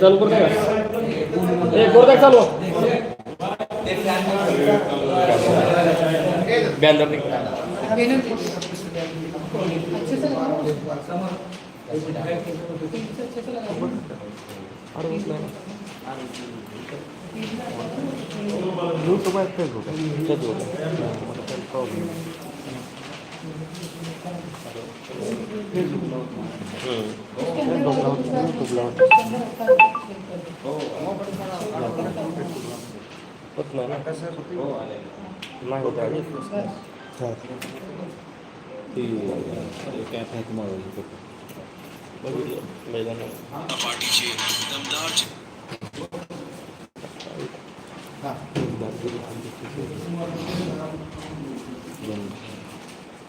चालू करताय का ए करताय चालू. बॅनर यूट्यूब आहे फेसबुक आहे. होत नाही नाही होत आहे ती कॅप आहे तुम्हाला बघितलं मैदान पाठीचे दमदार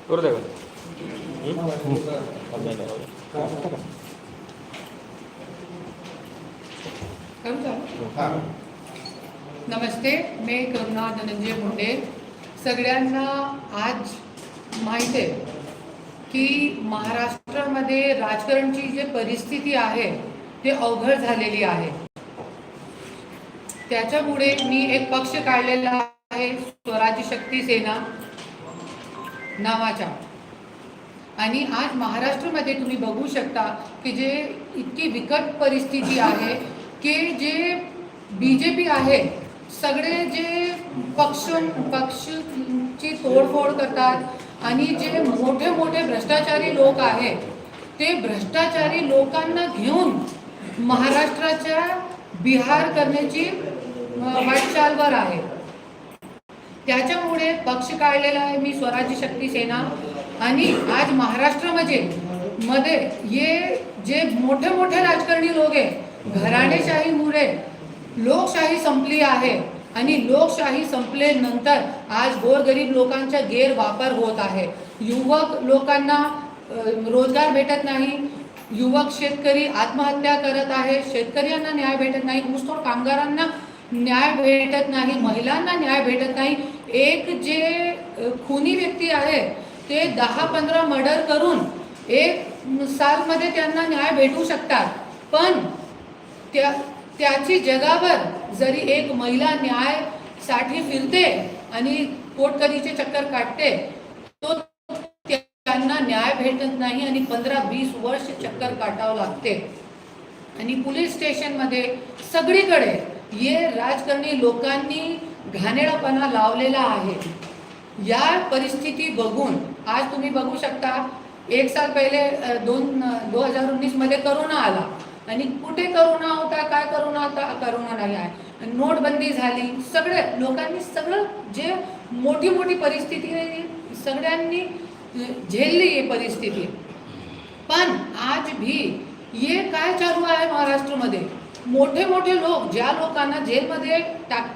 करू नमस्ते मी करुणा धनंजय मुंडे. सगळ्यांना आज माहीत आहे की महाराष्ट्रामध्ये राजकारणची जी परिस्थिती आहे ते अवघड झालेली आहे. त्याच्यामुळे मी एक पक्ष काढलेला आहे स्वराज्य शक्ती सेना. नावाच्या. आणि आज महाराष्ट्रामध्ये तुम्ही बघू शकता की जे इतकी बिकट परिस्थिती आहे की जे बी जे पी आहे सगळे जे पक्ष पक्षची तोडफोड करतात आणि जे मोठे मोठे भ्रष्टाचारी लोक आहेत ते भ्रष्टाचारी लोकांना घेऊन महाराष्ट्राच्या बिहार करण्याची वाटचालवर आहे. त्याच्यामुळे पक्ष काढलेला आहे मी स्वराज्य शक्ती सेना. आणि आज महाराष्ट्रामध्ये मध्ये ये जे मोठे मोठे राजकारणी लोक आहे घराणेशाहीमुळे लोकशाही संपली आहे. आणि लोकशाही संपल्यानंतर आज गोरगरीब लोकांचा गैरवापर होत आहे. युवक लोकांना रोजगार भेटत नाही. युवक शेतकरी आत्महत्या करत आहे. शेतकऱ्यांना न्याय भेटत नाही. ऊसतोड कामगारांना न्याय भेटत नाही महिलांना न्याय भेटत नाही. एक जे खुनी व्यक्ती आहे ते दहा पंधरा मर्डर करून एक सालमध्ये त्यांना न्याय भेटू शकतात. पण त्या त्याची जगावर जरी एक महिला न्यायसाठी फिरते आणि पोटकरीचे चक्कर काढते तो त्यांना न्याय भेटत नाही आणि पंधरा वीस वर्ष चक्कर काटावं लागते. आणि पोलीस स्टेशनमध्ये सगळीकडे हे राजकारणी लोकांनी घाणेरडापणा लावलेला आहे. या परिस्थिती बघून आज तुम्ही बघू शकता एक साल पहिले दोन दो हजार उन्नीसमध्ये करोना आला. आणि कुठे करोना होता काय करोना होता? करोना नाही आहे. नोटबंदी झाली. सगळे लोकांनी सगळं जे मोठी मोठी परिस्थिती सगळ्यांनी झेलली ही परिस्थिती. पण आज भी ये काय चालू आहे महाराष्ट्रामध्ये? मोठे मोठे लोक ज्या लोकांना जेलमध्ये टाक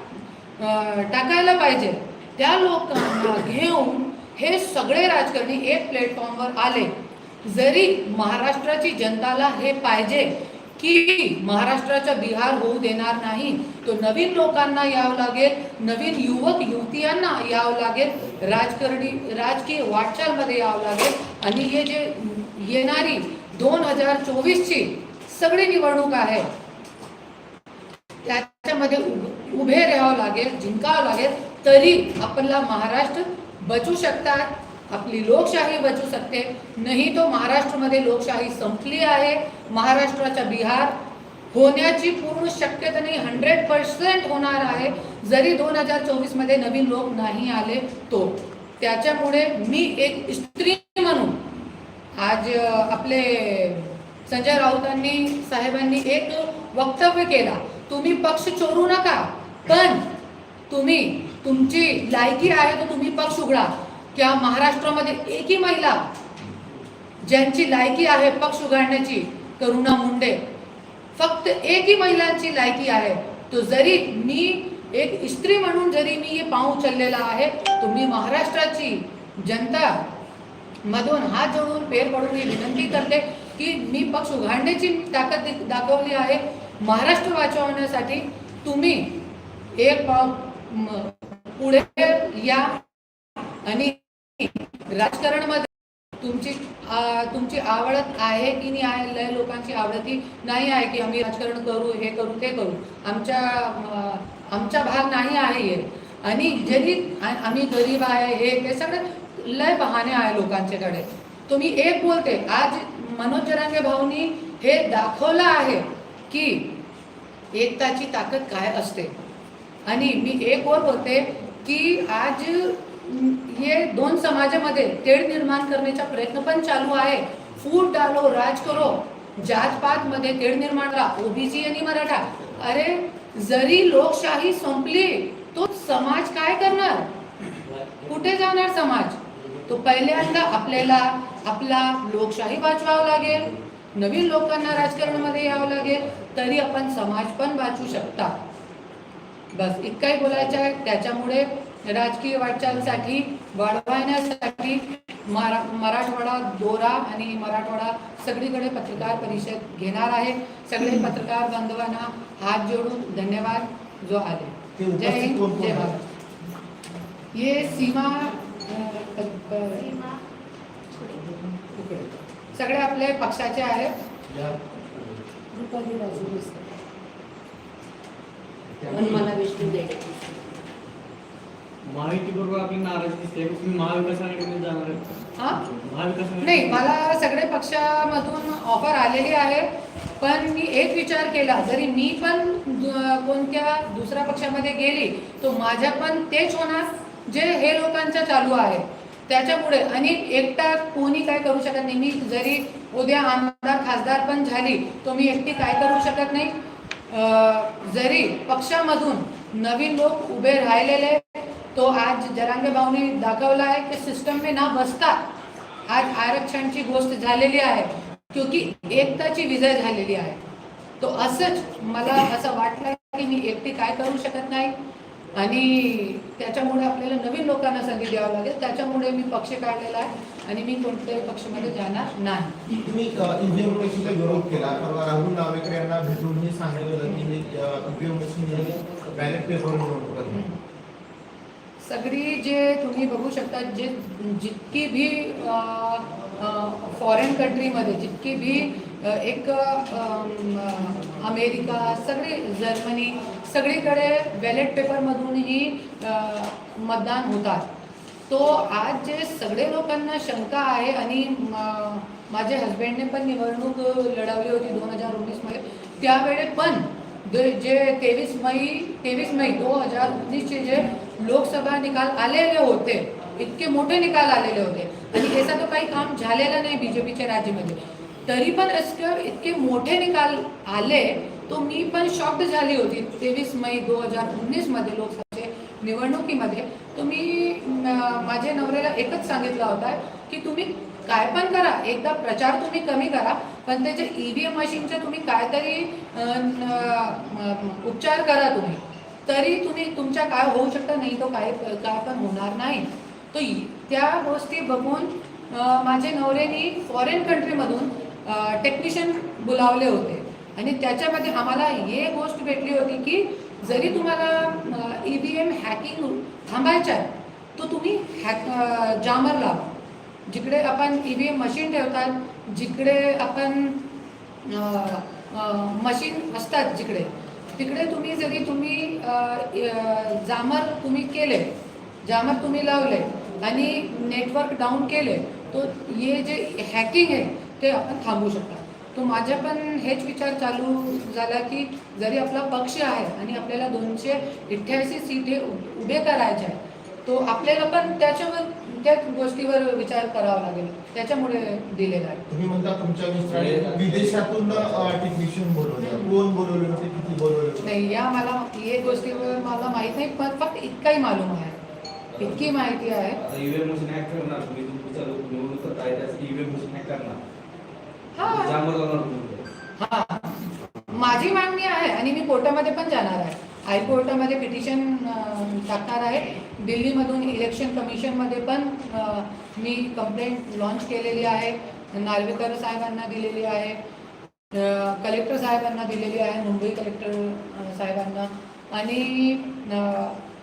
टाकायला पाहिजे त्या लोकांना घेऊन हे सगळे राजकारणी एक प्लॅटफॉर्मवर आले. जरी महाराष्ट्राची जनताला हे पाहिजे की महाराष्ट्राचा बिहार होऊ देणार नाही तो नवीन लोकांना यावं लागेल नवीन युवक युवतीयांना यावं लागेल राजकारणी राजकीय वाटचालमध्ये यावं लागेल. आणि हे जे येणारी दोन हजार चोवीसची सगळी निवडणूक आहे त्याच्यामध्ये उभे राहावं लागेल जिंकावं लागेल तरी आपला महाराष्ट्र बचू शकतात. आपली लोकशाही बचू शकते. नाही तो महाराष्ट्रामध्ये लोकशाही संपली आहे. महाराष्ट्राचा बिहार होण्याची पूर्ण शक्यता नाही हंड्रेड पर्सेंट होणार आहे. जरी दोन हजार चोवीसमध्ये नवीन लोक नाही आले तो. त्याच्यामुळे मी एक स्त्री म्हणून आज आपले संजय राऊतांनी साहेबांनी एक वक्तव्य केला. तुम्ही पक्ष चोरू नका. पण तुम्ही तुमची लायकी आहे तर तुम्ही पक्ष उघडा. किंवा महाराष्ट्रामध्ये एकही महिला ज्यांची लायकी आहे पक्ष उघडण्याची करुणा मुंडे फक्त एकही महिलांची लायकी आहे. तो जरी मी एक स्त्री म्हणून जरी मी हे पाहू चाललेला आहे तुम्ही महाराष्ट्राची जनता मधून हात जोडून पेर पडून ही विनंती करते की मी पक्ष उघडण्याची ताकद दाखवली आहे. महाराष्ट्र वाचवण्यासाठी तुम्ही एक पाव पुढे या आणि राजकारणामध्ये तुमची तुमची आवडत आहे की नाही आहे लय लोकांची आवडती नाही आहे की आम्ही राजकारण करू हे करू ते करू. आमच्या आमचा भाग नाही आहे हे. आणि जरी आम्ही गरीब आहे हे ते सगळे लय बहाणे आहे लोकांच्याकडे. तुम्ही एक बोलते आज मनोज जरांगे भाऊनी हे दाखवलं आहे. की एकताची ताकद काय असते? आणि मी एक ओर बोलते की आज हे दोन समाजामध्ये तेढ निर्माण करण्याचा प्रयत्न पण चालू आहे. फूट डालो राज करो. जातपातमध्ये तेळ तेढ निर्माण राहा ओबीसी आणि मराठा. अरे जरी लोकशाही संपली तो समाज काय करणार? कुठे जाणार समाज? तो पहिल्यांदा आपल्याला आपला लोकशाही वाचवावं लागेल. नवीन लोकांना राजकारणामध्ये यावं लागेल तरी आपण समाज पण वाचू शकता. बस इतकाही बोलायचं आहे त्याच्यामुळे राजकीय वाटचालीसाठी वाढवण्यासाठी मरा मराठवाडा दोरा आणि मराठवाडा सगळीकडे पत्रकार परिषद घेणार आहे. सगळे पत्रकार बांधवांना हात जोडून धन्यवाद. जो आले. जय उपस्थित हिंद कोण कोण जय आहे? भारत. ये सीमा. सगळे आपले पक्षाचे आहेत. या. रुपाली राजू भोसले. विष्णू देडे माहिती बरोबर आपली नाराज दिसते. तुम्ही महाविकास आघाडीमध्ये जाणार आहे हा? महाविकास आघाडी नाही मला सगळे पक्षामधून ऑफर आलेली आहे पण मी एक विचार केला जरी मी पण दु- कोणत्या दुसऱ्या पक्षामध्ये गेली तो माझ्या पण तेच होणार जे हे लोकांचं चालू आहे. त्याच्यामुळे आणि एकटा कोणी काय करू शकत नाही? मी जरी उद्या आमदार खासदार पण झाली तो मी एकटी काय करू शकत नाही? जरी पक्षामधून नवीन लोक उभे राहिलेले तो आज जरांगे भाऊनी दाखवला आहे की सिस्टम में ना बसता आज आरक्षणची गोष्ट झालेली आहे क्योंकि एकताची विजय झालेली आहे. तो असंच मला असं वाटलं की मी एकटी काय करू शकत नाही? आणि त्याच्यामुळे आपल्याला नवीन लोकांना संधी द्यावं लागेल. त्याच्यामुळे मी पक्ष काढलेला आहे आणि मी कोणत्याही पक्षामध्ये जाणार नाही. तुम्ही ईव्हीएम मशीनचा विरोध केला. परवा राहुल नावेकर यांना भेटूनही सांगितलं की हे ईव्हीएम मशीन बॅलेट पेपर म्हणून सगळी जे तुम्ही बघू शकता जे जितकी भी फॉरेन कंट्रीमध्ये जितकी भी एक अमेरिका सगळी जर्मनी सगळीकडे बॅलेट पेपरमधूनही मतदान होतात. तो आज जे सगळे लोकांना शंका आहे आणि म- माझे हस्बंडने पण निवडणूक लढवली होती दोन हजार उन्नीसमध्ये त्यावेळे पण जे तेवीस मई तेवीस मई दोन हजार उन्नीसचे जे लोकसभा निकाल आलेले होते इतके मोठे निकाल आलेले होते. आणि याचा तर काही काम झालेलं नाही बीजेपीच्या राज्यामध्ये. तरी पण असं इतके मोठे निकाल आले तो मी पण शॉक्ड झाली होती. तेवीस मई दोन हजार उन्नीसमध्ये लोकसभेचे निवडणुकीमध्ये तो मी माझ्या नवऱ्याला एकच सांगितला होता की तुम्ही काय पण करा. एकदा प्रचार तुम्ही कमी करा पण त्याचे ईव्हीएम मशीनचे तुम्ही काहीतरी उपचार करा तुम्ही. तरी तुम्ही तुमच्या काय होऊ शकतं नाही तो काय काय पण होणार नाही. तो त्या गोष्टी बघून माझे नवऱ्यानी फॉरेन कंट्रीमधून टेक्निशियन बोलावले होते. आणि त्याच्यामध्ये आम्हाला हे गोष्ट भेटली होती की जरी तुम्हाला ई व्ही एम हॅकिंग थांबायचं आहे तो तुम्ही हॅक जामर लावा. जिकडे आपण ई व्ही एम मशीन ठेवतात जिकडे आपण मशीन असतात जिकडे तिकडे तुम्ही जरी तुम्ही जामर तुम्ही केले जामर तुम्ही लावले आणि नेटवर्क डाऊन केले तो हे जे हॅकिंग आहे ते आपण थांबवू शकता. तो माझ्या पण हेच विचार चालू झाला की जरी आपला पक्ष आहे आणि आपल्याला दोनशे अठ्ठ्याऐंशी सीट हे उ- उभे करायचे आहे तो आपल्याला पण त्याच्यावर त्याच गोष्टीवर विचार करावा लागेल. त्याच्यामुळे दिलेला आहे तुम्ही म्हणता तुमच्या विदेशातून टेक्निशियन बोलवले. कोण बोलवले होते? किती बोलवले होते? नाही या मला हे गोष्टीवर मला माहीत नाही पण फक्त इतकाही मालूम आहे. इतकी माहिती आहे. आता ईव्हीएम मशीन हॅक करणार तुम्ही तुमचं निवडणूक काय त्याचं ईव्हीएम मशीन हॅक करणार. हा. जांभर लावणार तुम्ही. हा माझी मागणी आहे आणि मी कोर्टामध्ये पण जाणार आहे. हायकोर्टामध्ये पिटिशन टाकणार आहे. दिल्लीमधून इलेक्शन कमिशनमध्ये पण मी कंप्लेंट लॉन्च केलेली आहे. नार्वेकर साहेबांना दिलेली आहे. कलेक्टर साहेबांना दिलेली आहे. मुंबई कलेक्टर साहेबांना. आणि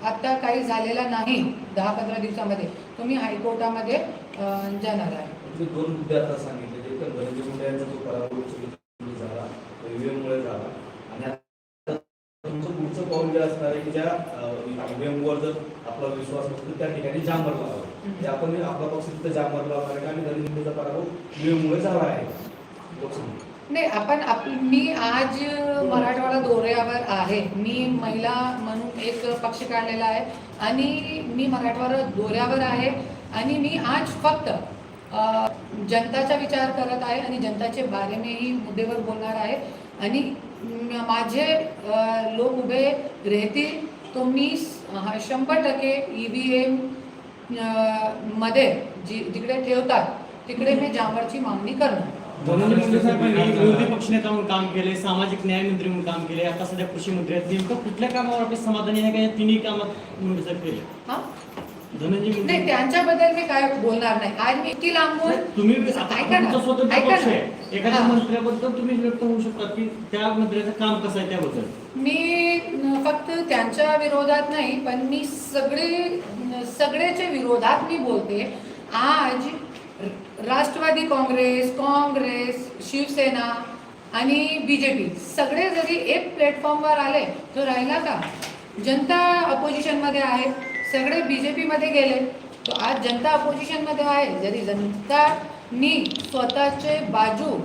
आत्ता काही झालेला नाही दहा पंधरा दिवसामध्ये. तुम्ही हायकोर्टामध्ये जाणार आहे. दोन मुद्दे आता सांगितले जे तर धनंजय मुंडे यांचा जो पराभव चुकीचा झाला ईव्हीएम मुळे झाला आणि आता तुमचं पुढचं असणार आहे की ज्या ईव्हीएम जर आपला विश्वास नसतो त्या ठिकाणी जाम भरला ते म्हणजे आपण आपला पक्ष तिथे जांभर लावणार आहे आणि धनंजय पराभव ईव्हीएम झाला आहे. लोकसभेत. नाही आपण आप मी आज मराठवाडा दौऱ्यावर आहे. मी महिला म्हणून एक पक्ष काढलेला आहे. आणि मी मराठवाडा दौऱ्यावर आहे. आणि मी आज फक्त जनताचा विचार करत आहे आणि जनताचे बारे में मुद्देवर बोलणार आहे. आणि माझे लोक उभे राहतील. तो मी शंभर टक्के ई व्ही एममध्ये जी जिकडे ठेवतात तिकडे मी जांभरची मागणी करणार. विरोधी पक्षनेता म्हणून काम केले सामाजिक न्याय मंत्री म्हणून काम केले आता सध्या कृषी मंत्री आहेत. नेमकं कुठल्या कामावर आपले समाधानी आहे का? या तिन्ही कामात मुंडे साहेब केले. हा? नाही त्यांच्याबद्दल मी काय बोलणार नाही. आज मी इतकी लांबून तुम्ही ऐका ना. ऐका ना. एखाद्या. मंत्र्याबद्दल तुम्ही व्यक्त होऊ शकता की त्या मंत्र्याचं काम कसं आहे त्याबद्दल? मी फक्त त्यांच्या विरोधात नाही पण मी सगळे सगळ्याच्या विरोधात मी बोलते. आज राष्ट्रवादी काँग्रेस काँग्रेस शिवसेना आणि बी जे पी सगळे जरी एक प्लॅटफॉर्मवर आले तर राहिला का? जनता अपोजिशनमध्ये आहे. सगळे बी जे पीमध्ये गेले. तो आज जनता अपोजिशनमध्ये आहे. जरी जनतानी स्वतःचे बाजू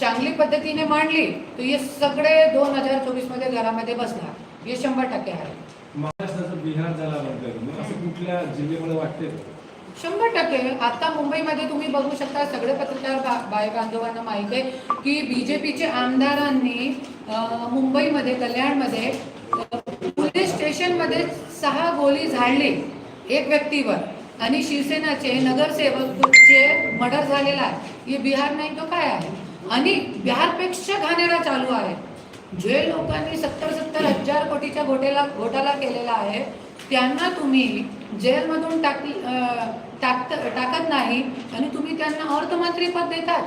चांगली पद्धतीने मांडली तर हे सगळे दोन हजार चोवीसमध्ये घरामध्ये बसणार. हे शंभर टक्के आहे. महाराष्ट्राचं बिहार झाल्यानंतर मग असं कुठल्या जिल्ह्यामध्ये वाटते शंभर टक्के. आता मुंबईमध्ये तुम्ही बघू शकता सगळे पत्रकार बा- बाय बांधवांना माहिती आहे की बीजेपीचे आमदारांनी अं, मुंबईमध्ये कल्याणमध्ये पोलीस स्टेशनमध्ये सहा गोळी झाडली एक व्यक्तीवर. आणि शिवसेनाचे नगरसेवकचे मर्डर झालेला आहे. हे बिहार नाही तो काय आहे? आणि बिहारपेक्षा घाणेरा चालू आहे. जे लोकांनी सत्तर सत्तर हजार कोटीच्या घोटेला घोटाला केलेला आहे त्यांना तुम्ही जेलमधून टाक टाकत टाकत नाही आणि तुम्ही त्यांना अर्थमंत्रीपद देतात.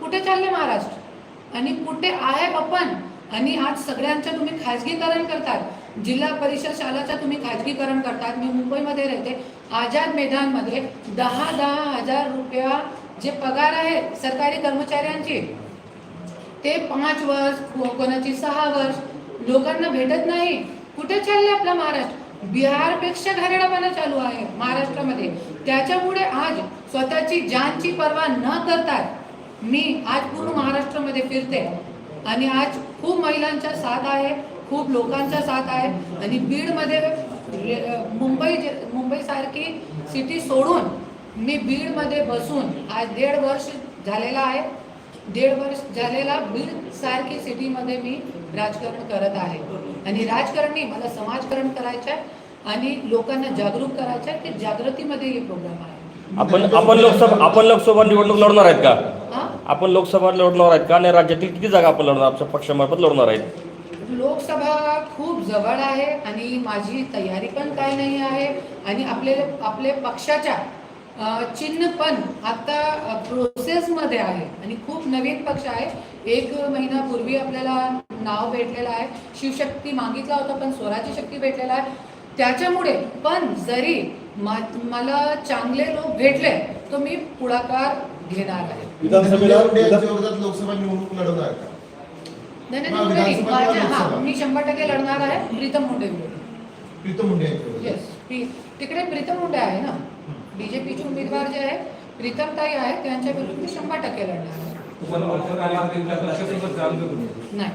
कुठे चालले महाराष्ट्र? आणि कुठे आहे आपण? आणि आज सगळ्यांचं तुम्ही खाजगीकरण करतात. जिल्हा परिषद शाळाचं तुम्ही खाजगीकरण करतात. मी मुंबईमध्ये राहते. आझाद मैदानमध्ये दहा दहा हजार रुपया जे पगार आहे सरकारी कर्मचाऱ्यांची ते पाच वर्ष को- कोणाची सहा वर्ष लोकांना भेटत नाही. कुठे चालले आपला महाराष्ट्र? बिहारपेक्षा घरेडापणा चालू आहे महाराष्ट्रामध्ये. त्याच्यामुळे आज स्वतःची जानची पर्वा न करता मी आज पूर्ण महाराष्ट्रामध्ये फिरते. आणि आज खूप महिलांचा साथ आहे खूप लोकांचा साथ आहे. आणि बीडमध्ये मुंबई मुंबईसारखी सिटी सोडून मी बीडमध्ये बसून आज दीड वर्ष झालेला आहे. दीड वर्ष झालेला बीड सारखी सिटीमध्ये मी राजकारण करत आहे. आणि राजकारणी मला समाजकारण करायचं आहे आणि लोकांना जागरूक करायचं आहे ते जागृतीमध्ये हे प्रोग्राम आहे. आपण आपण लोकसभा आपण लोकसभा निवडणूक लढणार आहेत का? आपण लोकसभा लढणार आहेत का? आणि राज्यातील किती जागा आपण लढणार? आमच्या पक्षामार्फत लढणार आहेत. लोकसभा खूप जवळ आहे आणि माझी तयारी पण काय नाही आहे. आणि आपले आपले पक्षाच्या चिन्ह पण आता प्रोसेसमध्ये आहे. आणि खूप नवीन पक्ष आहे. एक महिनापूर्वी आपल्याला नाव भेटलेलं आहे. शिवशक्ती मागितला होता पण स्वराज्य शक्ती भेटलेला आहे. त्याच्यामुळे पण जरी मा- मला चांगले लोक भेटले तर मी पुढाकार घेणार आहे. विधानसभेला मुंडे विधान- यांच्या विरोधात लोकसभा निवडणूक लढवणार का? नाही नाही, हा, नाही, नाही, विधानसभा माझ्या किंवा हा लोकसभा? मी शंभर टक्के लढणार आहे प्रीतम मुंडे प्रीतम मुंडे यांच्या विरोधात येस तिकडे प्रीतम मुंडे आहे ना? बीजेपीचे उमेदवार जे आहे प्रीतम ताई आहे त्यांच्या विरुद्ध मी शंभर टक्के लढणार आहे. तुम्हाला पक्षासोबत नाही.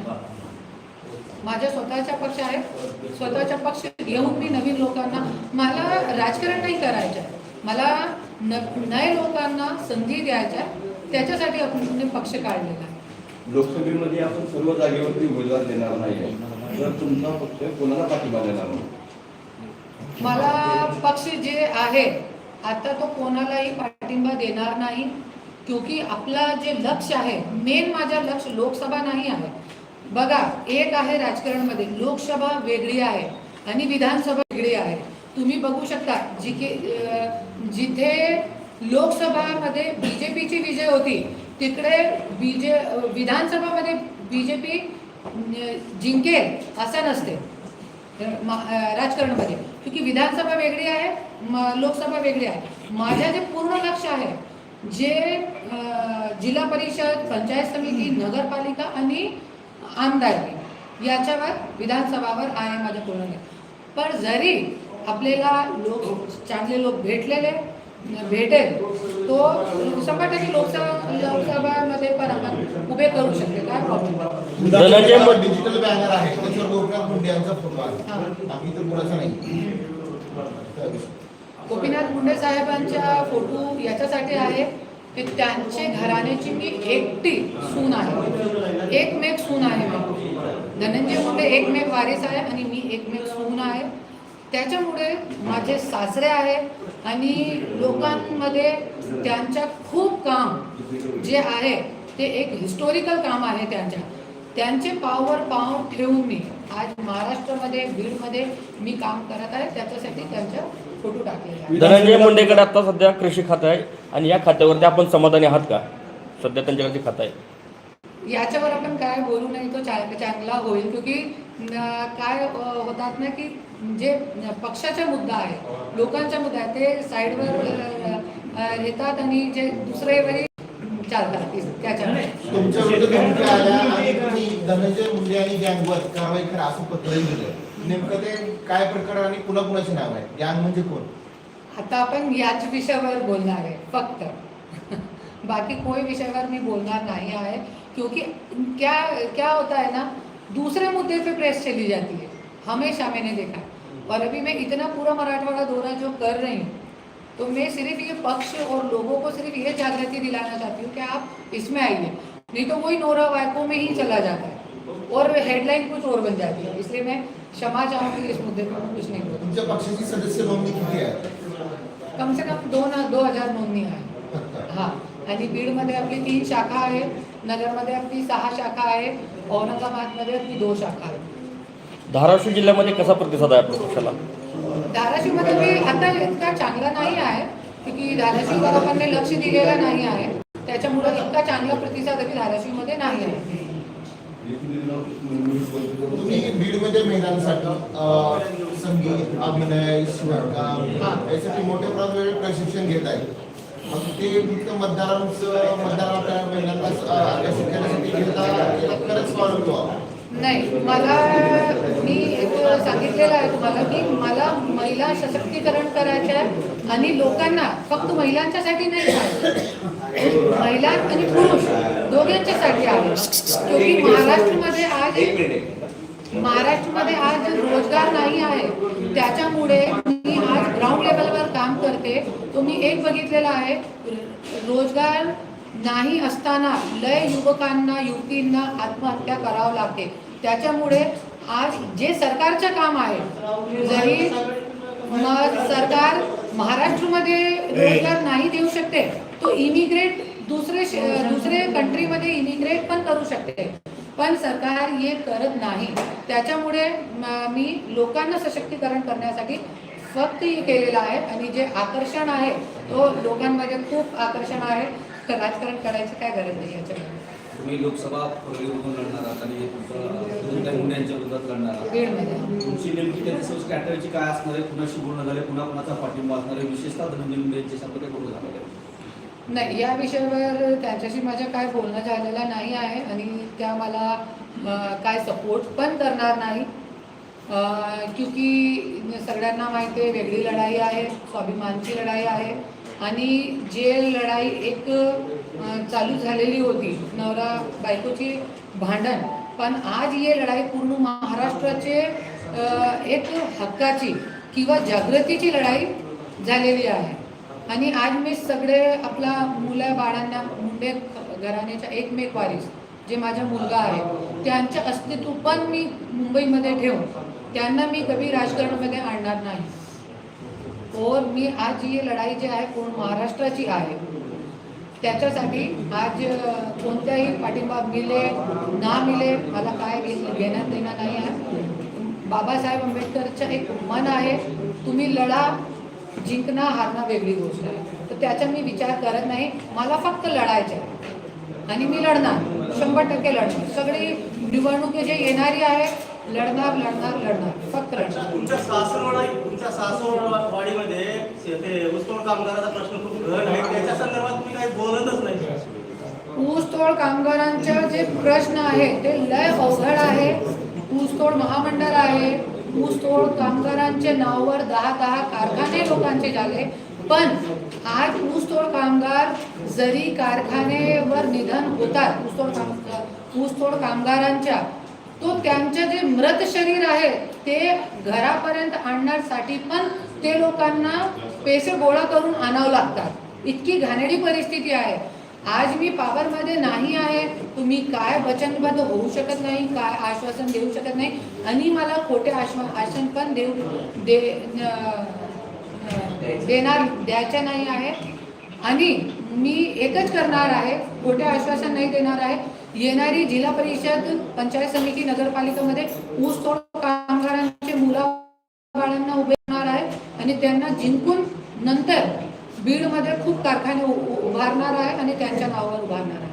माझा स्वतःचा पक्ष आहे. स्वतःचा पक्ष घेऊन मी नवीन लोकांना मला राजकारण नाही करायचं आहे मला न नये लोकांना संधी द्यायच्या. आहे. त्याच्यासाठी आपण पक्ष काढलेला लोकसभेमध्ये आपण सर्व जागेवरती उमेदवार देणार नाही. तर तुमचा पक्ष कोणाला पाठिंबा देणार नाही? मला पक्ष जे आहे आता तो कोणालाही पाठिंबा देणार नाही. क्योंकि आपला जे लक्ष आहे मेन माझा लक्ष लोकसभा नाही आहे. बघा एक आहे राजकारणमध्ये लोकसभा वेगळी आहे आणि विधानसभा वेगळी आहे. तुम्ही बघू शकता जिथे लोकसभामध्ये बी जे पीची विजय होती. तिकडे B J विधानसभामध्ये B J P जिंकेल असं नसते. मा- राजकारणामध्ये. क्योंकि विधानसभा वेगळी आहे म- लोकसभा वेगळी आहे. माझ्या जे पूर्ण लक्ष आहे जे जिल्हा परिषद पंचायत समिती नगरपालिका आणि आमदारकी याच्यावर विधानसभावर आहे माझं पूर्ण लेख. पण जरी आपल्याला लोक चांगले लोक भेटलेले भेटेल तो शंभर टक्के लोकसभा लोकसभामध्ये पण आपण उभे करू शकतो काय problem Dhananjay Munde digital banner आहे त्याच्यावर गोपीनाथ मुंडे यांचा फोटो आहे. हा. बाकी तर कुणाचा नाही. गोपीनाथ मुंडे साहेबांच्या फोटो याच्यासाठी आहे की त्यांचे घराण्याची मी एकटी सून आहे. एकमेक सून आहे मी. धनंजय मुंडे एकमेक वारीस आहे आणि मी एकमेक सून आहे. त्याच्यामुळे माझे सासरे आहे आणि लोकांमध्ये त्यांच्या खूप काम जे आहे ते एक हिस्टोरिकल काम आहे त्यांच्या. त्यांचे पाववर पाव ठेवून मी आज महाराष्ट्रामध्ये बीडमध्ये मी काम करत आहे त्याच्यासाठी त्यांचा फोटो टाकलेला आहे धनंजय मुंडेकडे आता सध्या कृषी खातं आहे आणि या खात्यावरती आपण समाधानी आहात का? सध्या त्यांच्याकडे खातं आहे. याच्यावर आपण काय बोलू नाही तो चांगला होईल. क्योंकि काय होतात ना की जे पक्षाचा मुद्दा आहे लोकांचा मुद्दा आहे ते साईडवर येतात आणि जे दुसरे वरी चालतात त्याच्यामुळे तुमच्या विरुद्ध धमक्या आल्या आणि तुम्ही धनंजय मुंडे आणि गँगवर कारवाई करा असं पत्र दिलं नेमकं ते काय प्रकार आणि पुन्हा कुणाचे नाव आहे? गँग म्हणजे कोण? आता आपण याच विषयावर बोलणार आहे फक्त. बाकी कोई विषयावर मी बोलणार नहीं है क्योंकि क्या क्या होता है ना दूसरे मुद्दे पे प्रेस चली जाती है हमेशा मैंने देखा और अभी मैं इतना पूरा मराठवाड़ा दौरा जो कर रही हूँ तो मैं सिर्फ़ ये पक्ष और लोगों को सिर्फ़ ये जागृति दिलाना चाहती हूँ कि आप इसमें आइए। नहीं तो वही नोरा वायको में ही चला जाता है और हेडलाइन कुछ और बन जाती है। इसलिए मैं क्षमा चाहूँगी इस मुद्दे पर कुछ नहीं तुमच्या पक्षाची सदस्य नोंदणी किती आहे कम से कम दोन दो हज़ार नोंदणी आहे हा आणि बीडमध्ये आपली तीन शाखा आहे नगरमध्ये आपली सहा शाखा आहे औरंगाबादमध्ये आपली दोन शाखा आहे धाराशिव जिल्ह्यामध्ये कसा प्रतिसाद आहे आपल्या पक्षाला? धाराशिवमध्ये मी आता इतका चांगला नाही आहे की धाराशिववर आपण लक्ष दिलेलं नाही आहे. त्याच्यामुळे इतका चांगला प्रतिसाद अभी धाराशिवमध्ये नाही आहे. तुम्ही बीडमध्ये महिलांसाठी अं, संगीत अभिनय शिवणकाम. यासाठी मोठ्या प्रमाणात प्रशिक्षण घेत आहे. मग ते फक्त मतदारांचं मतदारांना महिलांना अं, आकर्षित करण्यासाठी घेता खरंच फॉलो व्हावं नाही मला मी एक सांगितलेलं आहे तुम्हाला की मला महिला सशक्तीकरण करायचं आहे आणि लोकांना फक्त महिलांच्यासाठी नाही. महिला आणि पुरुष दोघांच्यासाठी आहे. क्योंकि महाराष्ट्रामध्ये आज महाराष्ट्रामध्ये आज रोजगार नाही आहे. त्याच्यामुळे मी आज ग्राउंड लेवलवर काम करते. तो मी एक बघितलेला आहे. रोजगार नाही असताना लय युवकांना युवतींना आत्महत्या करावं लागते. त्याच्यामुळे आज जे सरकारचं काम आहे जरी मग सरकार महाराष्ट्रमध्ये रोजगार नाही देऊ शकते तो इमिग्रेट दुसरे दुसरे कंट्रीमध्ये इमिग्रेट पण करू शकते. पण सरकार हे करत नाही. त्याच्यामुळे मी लोकांना सशक्तीकरण करण्यासाठी फक्त हे केलेलं आहे. आणि जे आकर्षण आहे तो लोकांमध्ये खूप आकर्षण आहे. राजकारण करायची काय गरज नाही याच्यामध्ये? तुम्ही लोकसभा परळीवरून लढणार आहात आणि धनंजय मुंडे यांच्या विरोधात लढणार आहात. तुमची नेमकी त्यांची स्ट्रॅटजी काय असणार आहे? कुणाशी बोलणं झालं पुन्हा कुणाचा पाठिंबा असणार आहे? विशेषतः धनंजय मुंडे यांच्यासारखं काही बोलणं झालं आहे नाही या विषयावर त्यांच्याशी माझं काय बोलणं झालेलं नाही आहे आणि त्या मला काय सपोर्ट पण करणार नाही. क्योंकि सगळ्यांना माहिती आहे वेगळी लढाई आहे स्वाभिमानची लढाई आहे. आणि जे लढाई एक चालू झालेली होती नवरा बायकोची भांडण पण आज ही लढाई पूर्ण महाराष्ट्राचे एक हक्काची किंवा जागृतीची लढाई झालेली आहे. आणि आज मी सगळे आपला मुलं बाळांना मुंडे घराण्याच्या एकमेक वारीस जे माझा मुलगा आहे त्यांचं अस्तित्व पण मी मुंबईमध्ये ठेवून त्यांना मी कधी राजकारणामध्ये आणणार नाही. और मी आज ही लढाई जी आहे पूर्ण महाराष्ट्राची आहे त्याच्यासाठी आज कोणत्याही पाठिंबा मिले ना मिले मला काय घेण्यात देणार नाही आहे. बाबासाहेब आंबेडकरचं एक मन आहे तुम्ही लढा जिंकणं हारणं वेगळी गोष्ट आहे. तर त्याचा मी विचार करत नाही मला फक्त लढायचं आहे. आणि मी लढणार शंभर टक्के लढणार. सगळी निवडणूक जे येणारी आहे लढणार लढणार लढणार. फक्त लढणार. तुमच्या सासरवाडी तुमच्या सासरवाडीमध्ये ते ऊसतोड कामगाराचा प्रश्न खूप आहे. त्याच्या संदर्भात तुम्ही काही बोलतच नाही. ऊसतोड कामगारांचे जे प्रश्न आहे ते लय अवघड आहे. ऊसतोड महामंडळ आहे. ऊसतोड कामगारांचे नावावर दहा दहा कारखाने लोकांचे झाले. पण आज ऊसतोड कामगार जरी कारखानेवर निधन होतात ऊसतोड कामगार ऊसतोड कामगारांच्या तो त्यांचं जे मृत शरीर आहे ते घरापर्यंत आणण्यासाठी पण ते लोकांना पैसे गोळा करून आणावं लागतात. इतकी घाणेरडी परिस्थिती आहे. आज मी पावरमध्ये नाही आहे. तुम्ही काय वचनबद्ध होऊ शकत नाही काय आश्वासन देऊ शकत नाही. आणि मला खोटे आश्वा आश्वासन पण देऊ दे देणार द्यायचे नाही आहे. आणि मी एकच करणार आहे. खोटे आश्वासन नाही देणार आहे. येणारी जिल्हा परिषद पंचायत समिती नगरपालिकेमध्ये ऊस तोड कामगारांचे मुला बाळांना उभे राहणार आहे आणि त्यांना जिंकून नंतर बीडमध्ये खूप कारखाने उभारणार आहे आणि त्यांच्या नावावर उभारणार आहे.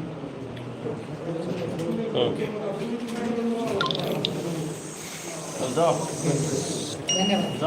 धन्यवाद.